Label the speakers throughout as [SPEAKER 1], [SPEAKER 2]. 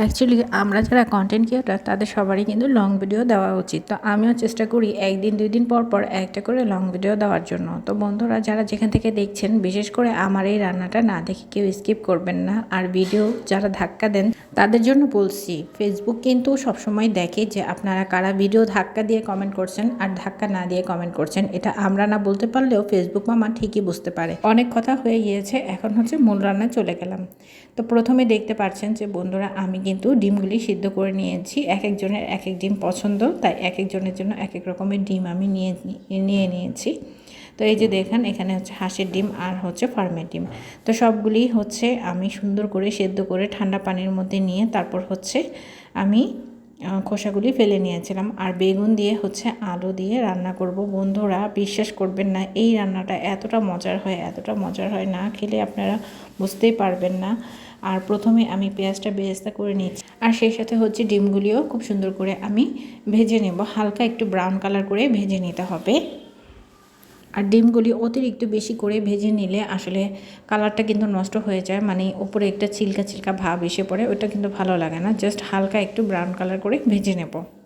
[SPEAKER 1] Actually আমরা যারা content creator তাদের সবারই কিন্তু লং ভিডিও দেওয়া উচিত। তো আমিও চেষ্টা করি একদিন দুই দিন পর পর একটা করে লং ভিডিও দেওয়ার জন্য। তো বন্ধুরা, যারা যেখান থেকে দেখছেন, বিশেষ করে আমার এই রান্নাটা না দেখে কেউ স্কিপ করবেন না। আর ভিডিও যারা ধাক্কা দেন, তাদের জন্য বলছি ফেসবুক কিন্তু সবসময় দেখে যে আপনারা কারা ভিডিও ধাক্কা দিয়ে কমেন্ট করছেন আর ধাক্কা না দিয়ে কমেন্ট করছেন। এটা আমরা না বলতে পারলেও ফেসবুক মামা ঠিকই বুঝতে পারে। অনেক কথা হয়ে গিয়েছে, এখন হচ্ছে মূল রান্না চলে গেলাম। তো প্রথমে দেখতে পাচ্ছেন যে বন্ধুরা, আমি কিন্তু ডিমগুলি সিদ্ধ করে নিয়েছি। এক একজনের এক এক ডিম পছন্দ, তাই এক একজনের জন্য এক এক রকমের ডিম আমি নিয়ে নিয়ে নিয়েছি। তো এই যে দেখেন, এখানে হচ্ছে হাঁসের ডিম আর হচ্ছে ফার্মের ডিম। তো সবগুলি হচ্ছে আমি সুন্দর করে সেদ্ধ করে ঠান্ডা পানির মধ্যে নিয়ে তারপর হচ্ছে আমি খোসাগুলি ফেলে নিয়েছিলাম। আর বেগুন দিয়ে হচ্ছে আলু দিয়ে রান্না করব। বন্ধুরা, বিশ্বাস করবেন না, এই রান্নাটা এতটা মজার হয়, এতটা মজার হয় না, খেলে আপনারা বুঝতেই পারবেন না। আর প্রথমে আমি পেঁয়াজটা বেরেস্তা করে নিচ্ছি আর সেই সাথে হচ্ছে ডিমগুলিও খুব সুন্দর করে আমি ভেজে নেব। হালকা একটু ব্রাউন কালার করে ভেজে নিতে হবে। আর ডিমগুলি অতিরিক্ত বেশি করে ভেজে নিলে আসলে কালারটা কিন্তু নষ্ট হয়ে যায়। মানে ওপরে একটা চিলকা চিলকা ভাব এসে পড়ে, ওটা কিন্তু ভালো লাগে না। জাস্ট হালকা একটু ব্রাউন কালার করে ভেজে নেব।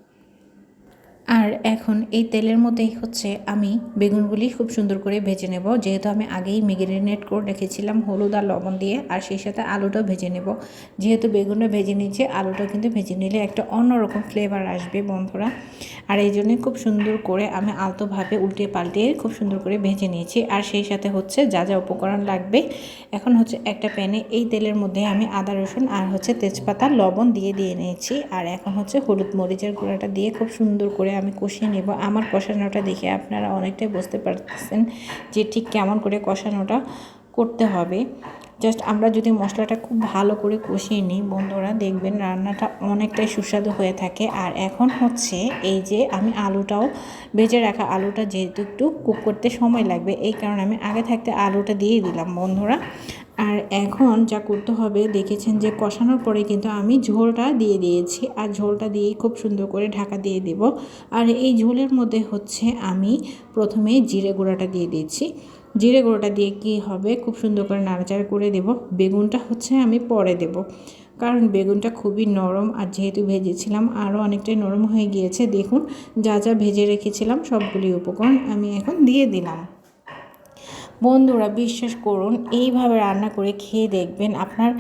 [SPEAKER 1] আর এখন এই তেলের মধ্যেই হচ্ছে আমি বেগুনগুলি খুব সুন্দর করে ভেজে নেব। যেহেতু আমি আগেই মেগিনেট করে রেখেছিলাম হলুদ আর লবণ দিয়ে, আর সেই সাথে আলুটাও ভেজে নেব। যেহেতু বেগুনটা ভেজে নিচ্ছে আলুটা কিন্তু ভেজে নিলে একটা অন্যরকম ফ্লেভার আসবে বন্ধুরা। আর এই জন্যই খুব সুন্দর করে আমি আলতোভাবে উল্টে পাল্টে খুব সুন্দর করে ভেজে নিয়েছি। আর সেই সাথে হচ্ছে যা যা উপকরণ লাগবে, এখন হচ্ছে একটা প্যানে এই তেলের মধ্যে আমি আদা, রসুন আর হচ্ছে তেজপাতা, লবণ দিয়ে দিয়ে নিয়েছি। আর এখন হচ্ছে হলুদ মরিচের গুঁড়াটা দিয়ে খুব সুন্দর করে আমি কষিয়ে নেব। আমার কষানোটা দেখে আপনারা অনেকটাই বুঝতে পারতেছেন যে ঠিক কেমন করে কষানোটা করতে হবে। জাস্ট আমরা যদি মশলাটা খুব ভালো করে কষিয়ে নিই, বন্ধুরা দেখবেন রান্নাটা অনেকটাই সুস্বাদু হয়ে থাকে। আর এখন হচ্ছে এই যে আমি আলুটাও ভেজে রাখা আলুটা যেহেতু একটু কুক করতে সময় লাগবে, এই কারণে আমি আগে থাকতে আলুটা দিয়ে দিলাম, বন্ধুরা। আর এখন যা করতে হবে, দেখেছেন যে কষানোর পরে কিন্তু আমি ঝোলটা দিয়ে দিয়েছি। আর ঝোলটা দিয়ে খুব সুন্দর করে ঢাকা দিয়ে দেব। আর এই ঝোলের মধ্যে হচ্ছে আমি প্রথমে জিরে গুঁড়াটা দিয়ে দিয়েছি। জিরে গুঁড়োটা দিয়ে কি হবে? খুব সুন্দর করে নাড়াচাড়া করে দেব। বেগুনটা হচ্ছে আমি পরে দেব। কারণ বেগুনটা খুবই নরম আর যেহেতু ভেজেছিলাম, আরও অনেকটাই নরম হয়ে গিয়েছে। দেখুন, যা যা ভেজে রেখেছিলাম সবগুলি উপকরণ আমি এখন দিয়ে দিলাম। বন্ধুরা, বিশ্বাস করুন, এইভাবে রান্না করে খেয়ে দেখবেন আপনার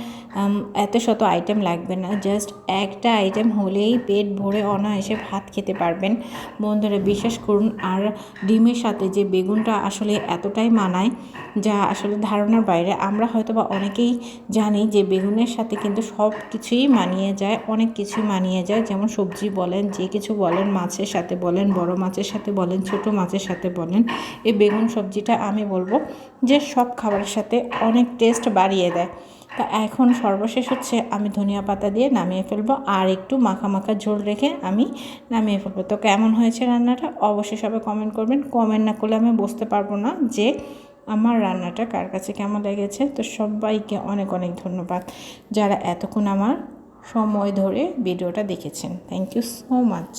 [SPEAKER 1] এত শত আইটেম লাগবে না। জাস্ট একটা আইটেম হলেই পেট ভরে অনায়াসে ভাত খেতে পারবেন। বন্ধুরা, বিশ্বাস করুন, আর ডিমের সাথে যে বেগুনটা আসলে এতটাই মানায়, যা আসলে ধারণার বাইরে, আমরা হয়তো বা অনেকেই জানি যে বেগুনের সাথে কিন্তু সব কিছুই মানিয়ে যায়, অনেক কিছুই মানিয়ে যায়। যেমন সবজি বলেন, যে কিছু বলেন, মাছের সাথে বলেন, বড় মাছের সাথে বলেন, ছোট মাছের সাথে বলেন, এই বেগুন সবজিটা আমি বলব যে সব খাবারের সাথে অনেক টেস্ট বাড়িয়ে দেয়। তা এখন সর্বশেষ হচ্ছে আমি ধনিয়া পাতা দিয়ে নামিয়ে ফেলব আর একটু মাখা মাখা ঝোল রেখে আমি নামিয়ে ফেলব। তো কেমন হয়েছে রান্নাটা? অবশ্যই সবাই কমেন্ট করবেন। কমেন্ট না করলে আমি বুঝতে পারব না যে আমার রান্নাটা কার কাছে কেমন লেগেছে। তো সবাইকে অনেক অনেক ধন্যবাদ যারা এতক্ষণ আমার সময় ধরে ভিডিওটা দেখেছেন। Thank you so much